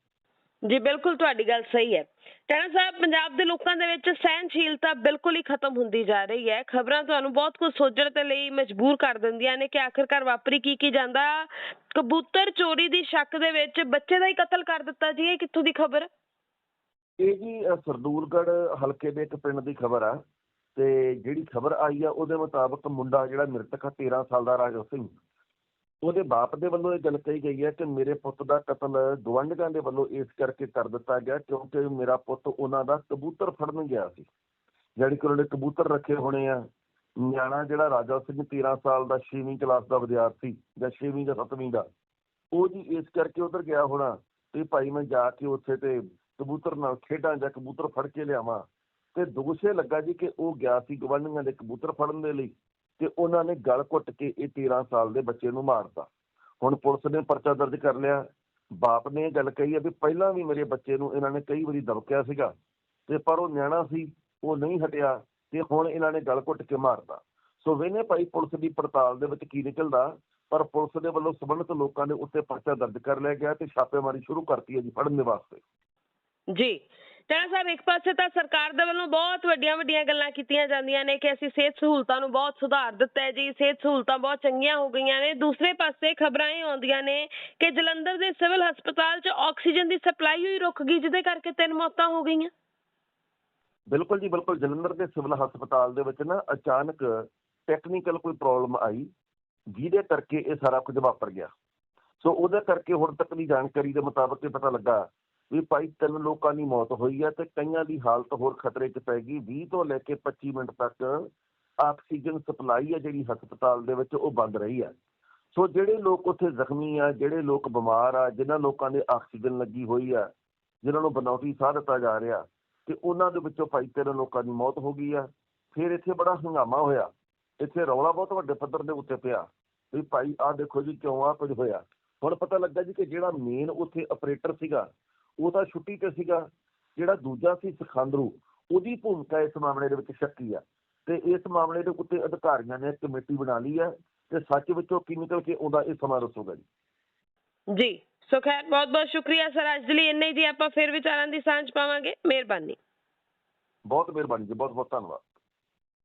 ਜੀ ਬਿਲਕੁਲ ਤੁਹਾਡੀ ਗੱਲ ਸਹੀ ਹੈ। ਟੈਣਾ ਸਾਹਿਬ ਪੰਜਾਬ ਦੇ ਲੋਕਾਂ ਦੇ ਵਿੱਚ ਸਹਿਨਸ਼ੀਲਤਾ ਬਿਲਕੁਲ ਹੀ ਖਤਮ ਹੁੰਦੀ ਜਾ ਰਹੀ ਹੈ। ਖਬਰਾਂ ਤੁਹਾਨੂੰ ਬਹੁਤ ਕੁਝ ਸੋਚਣ ਦੇ ਲਈ ਮਜਬੂਰ ਕਰ ਦਿੰਦੀਆਂ ਨੇ ਕਿ ਆਖਿਰਕਾਰ ਵਾਪਰੀ ਕੀ ਕੀ ਜਾਂਦਾ। ਕਬੂਤਰ ਚੋਰੀ ਦੀ ਸ਼ੱਕ ਦੇ ਵਿੱਚ ਬੱਚੇ ਦਾ ਹੀ ਕਤਲ ਕਰ ਦਿੱਤਾ ਜੀ ਇਹ ਕਿੱਥੋਂ ਦੀ ਖਬਰ? ਇਹ ਜੀ ਅ, ਹਲਕੇ ਦੇ ਇੱਕ ਪਿੰਡ ਦੀ ਖਬਰ ਆ। ਤੇ ਜਿਹੜੀ ਖਬਰ ਆਈ ਆ ਉਹਦੇ ਮੁਤਾਬਕ ਮੁੰਡਾ ਜਿਹੜਾ ਮ੍ਰਿਤਕ ਆ 13 ਸਾਲ ਦਾ ਰਾਜਾ ਸਿੰਘ। ਉਹਦੇ ਬਾਪ ਦੇ ਵੱਲੋਂ ਇਹ ਗੱਲ ਕਹੀ ਗਈ ਹੈ ਕਿ ਮੇਰੇ ਪੁੱਤ ਦਾ ਕਤਲ ਗਵੰਡਗਾਂ ਦੇ ਵੱਲੋਂ ਇਸ ਕਰਕੇ ਕਰ ਦਿੱਤਾ ਗਿਆ ਕਿਉਂਕਿ ਮੇਰਾ ਪੁੱਤ ਉਹਨਾਂ ਦਾ ਕਬੂਤਰ ਫੜਨ ਗਿਆ ਸੀ। ਜਿਹੜੀ ਕਿ ਉਹਨਾਂ ਨੇ ਕਬੂਤਰ ਰੱਖੇ ਹੋਣੇ ਆ। ਨਿਆਣਾ ਜਿਹੜਾ ਰਾਜਾ ਸਿੰਘ 13 ਸਾਲ ਦਾ 6ਵੀਂ ਕਲਾਸ ਦਾ ਵਿਦਿਆਰਥੀ ਜਾਂ 6ਵੀਂ ਜਾਂ 7ਵੀਂ ਦਾ, ਉਹ ਜੀ ਇਸ ਕਰਕੇ ਉਧਰ ਗਿਆ ਹੋਣਾ ਤੇ ਭਾਈ ਮੈਂ ਜਾ ਕੇ ਉੱਥੇ ਤੇ ਕਬੂਤਰ ਨਾਲ ਖੇਡਾਂ ਜਾਂ ਕਬੂਤਰ ਫੜ ਕੇ ਲਿਆਵਾਂ। ਤੇ ਦੋਸ਼ੇ ਲੱਗਾ ਜੀ ਕਿ ਉਹ ਗਿਆ ਸੀ ਗਵਾਂਢੀਆਂ ਦੇ ਕਬੂਤਰ ਫੜਨ ਦੇ ਲਈ। ਤੇ ਉਹਨਾਂ ਨੇ ਗਲ ਘੁੱਟ ਕੇ ਇਹ 13 ਸਾਲ ਦੇ ਬੱਚੇ ਨੂੰ ਮਾਰਤਾ। ਹੁਣ ਪੁਲਿਸ ਨੇ ਪਰਚਾ ਦਰਜ ਕਰ ਲਿਆ। ਬਾਪ ਨੇ ਇਹ ਗੱਲ ਕਹੀ ਹੈ ਵੀ ਪਹਿਲਾਂ ਵੀ ਮੇਰੇ ਬੱਚੇ ਨੂੰ ਇਹਨਾਂ ਨੇ ਕਈ ਵਾਰੀ ਦਬਕਿਆ ਸੀਗਾ ਤੇ ਪਰ ਉਹ ਨਿਆਣਾ ਸੀ, ਉਹ ਨਹੀਂ ਹਟਿਆ ਤੇ ਹੁਣ ਇਹਨਾਂ ਨੇ ਗਲ ਘੁੱਟ ਕੇ ਮਾਰਤਾ। ਸੋ ਵੇਨੇ ਭਾਈ ਪੁਲਿਸ ਦੀ ਪੜਤਾਲ ਦੇ ਵਿੱਚ ਕੀ ਨਿਕਲਦਾ, ਪਰ ਪੁਲਿਸ ਦੇ ਵੱਲੋਂ ਸਬੰਧਤ ਲੋਕਾਂ ਦੇ ਉੱਤੇ ਪਰਚਾ ਦਰਜ ਕਰ ਲਿਆ ਗਿਆ ਤੇ ਛਾਪੇਮਾਰੀ ਸ਼ੁਰੂ ਕਰਤੀ ਹੈ ਜੀ ਫੜਨ ਦੇ ਵਾਸਤੇ। ਜੀ ਟਾਣਾ ਸਾਹਿਬ ਇੱਕ ਪਾਸੇ ਤਾਂ ਸਰਕਾਰ ਦੇ ਵੱਲੋਂ ਬਹੁਤ ਵੱਡੀਆਂ ਵੱਡੀਆਂ ਗੱਲਾਂ ਕੀਤੀਆਂ ਜਾਂਦੀਆਂ ਨੇ ਕਿ ਅਸੀਂ ਸਿਹਤ ਸਹੂਲਤਾਂ ਨੂੰ ਬਹੁਤ ਸੁਧਾਰ ਦਿੱਤਾ ਹੈ ਜੀ, ਸਿਹਤ ਸਹੂਲਤਾਂ ਬਹੁਤ ਚੰਗੀਆਂ ਹੋ ਗਈਆਂ ਨੇ। ਦੂਸਰੇ ਪਾਸੇ ਖਬਰਾਂ ਇਹ ਆਉਂਦੀਆਂ ਨੇ ਕਿ ਜਲੰਧਰ ਦੇ ਸਿਵਲ ਹਸਪਤਾਲ 'ਚ ਆਕਸੀਜਨ ਦੀ ਸਪਲਾਈ ਹੋਈ ਰੁਕ ਗਈ, ਜਿਹਦੇ ਕਰਕੇ ਤਿੰਨ ਮੌਤਾਂ ਹੋ ਗਈਆਂ। ਬਿਲਕੁਲ ਜੀ, ਬਿਲਕੁਲ ਜਲੰਧਰ ਦੇ ਸਿਵਲ ਹਸਪਤਾਲ ਦੇ ਵਿੱਚ ਨਾ ਅਚਾਨਕ ਟੈਕਨੀਕਲ ਕੋਈ ਪ੍ਰੋਬਲਮ ਆਈ, ਜਿਹਦੇ ਕਰਕੇ ਇਹ ਸਾਰਾ ਕੁਝ ਵਾਪਰ ਗਿਆ। ਸੋ ਉਹਦੇ ਕਰਕੇ ਹੁਣ ਤੱਕ ਦੀ ਜਾਣਕਾਰੀ ਦੇ ਮੁਤਾਬਕ ਇਹ ਪਤਾ ਲੱਗਾ ਵੀ ਭਾਈ ਤਿੰਨ ਲੋਕਾਂ ਦੀ ਮੌਤ ਹੋਈ ਹੈ ਤੇ ਕਈਆਂ ਦੀ ਹਾਲਤ ਹੋਰ ਖਤਰੇ 'ਚ ਪੈ ਗਈ। 20 ਤੋਂ ਲੈ ਕੇ 25 ਮਿੰਟ ਤੱਕ ਆਕਸੀਜਨ ਸਪਲਾਈ ਹੈ ਜਿਹੜੀ ਹਸਪਤਾਲ ਦੇ ਵਿੱਚ ਉਹ ਬੰਦ ਰਹੀ ਹੈ ਸੋ ਜਿਹੜੇ ਲੋਕ ਉੱਥੇ ਜ਼ਖਮੀ ਆ, ਜਿਹੜੇ ਲੋਕ ਬਿਮਾਰ ਆ, ਜਿਨ੍ਹਾਂ ਲੋਕਾਂ ਦੇ ਆਕਸੀਜਨ ਲੱਗੀ ਹੋਈ ਆ, ਜਿਨ੍ਹਾਂ ਨੂੰ ਬਨੌਟੀ ਸਾਹ ਦਿੱਤਾ ਜਾ ਰਿਹਾ, ਤੇ ਉਹਨਾਂ ਦੇ ਵਿੱਚੋਂ ਭਾਈ ਤਿੰਨ ਲੋਕਾਂ ਦੀ ਮੌਤ ਹੋ ਗਈ ਆ। ਫਿਰ ਇੱਥੇ ਬੜਾ ਹੰਗਾਮਾ ਹੋਇਆ। ਇੱਥੇ ਰੌਲਾ ਬਹੁਤ ਵੱਡੇ ਪੱਧਰ ਦੇ ਉੱਤੇ ਪਿਆ। ਵੀ ਭਾਈ ਆਹ ਦੇਖੋ ਜੀ ਕਿਉਂ ਆ ਕੁਝ ਹੋਇਆ। ਹੁਣ ਪਤਾ ਲੱਗਾ ਜੀ ਕਿ ਜਿਹੜਾ ਮੇਨ ਉੱਥੇ ਆਪਰੇਟਰ ਸੀਗਾ ਉਹ ਤਾਂ ਛੁੱਟੀ ਤੇ ਸੀਗਾ ਜਿਹੜਾ ਦੂਜਾ ਸੀ ਸਖੰਦਰੂ ਉਹਦੀ ਭੂਮਿਕਾ ਇਸ ਮਾਮਲੇ ਦੇ ਵਿੱਚ ਸ਼ੱਕੀ ਆ। ਤੇ ਇਸ ਮਾਮਲੇ ਦੇ ਉੱਤੇ ਅਧਿਕਾਰੀਆਂ ਨੇ ਕਮੇਟੀ ਬਣਾ ਲਈ ਹੈ ਤੇ ਸੱਚ ਵਿੱਚੋਂ ਕੀ ਨਿਕਲ ਕੇ ਆਉਂਦਾ ਇਹ ਸਮਾਂ ਦੱਸੂਗਾ ਜੀ। ਜੀ ਸੋ ਖੈਰ ਬਹੁਤ ਬਹੁਤ ਸ਼ੁਕਰੀਆ ਸਰ ਅੱਜ ਲਈ ਇੰਨਾ ਹੀ ਜੀ ਆਪਾਂ ਫਿਰ ਵਿਚਾਰਾਂ ਦੀ ਸਾਂਝ ਪਾਵਾਂਗੇ। ਮਿਹਰਬਾਨੀ। ਬਹੁਤ ਮਿਹਰਬਾਨੀ ਜੀ ਬਹੁਤ ਬਹੁਤ ਧੰਨਵਾਦ।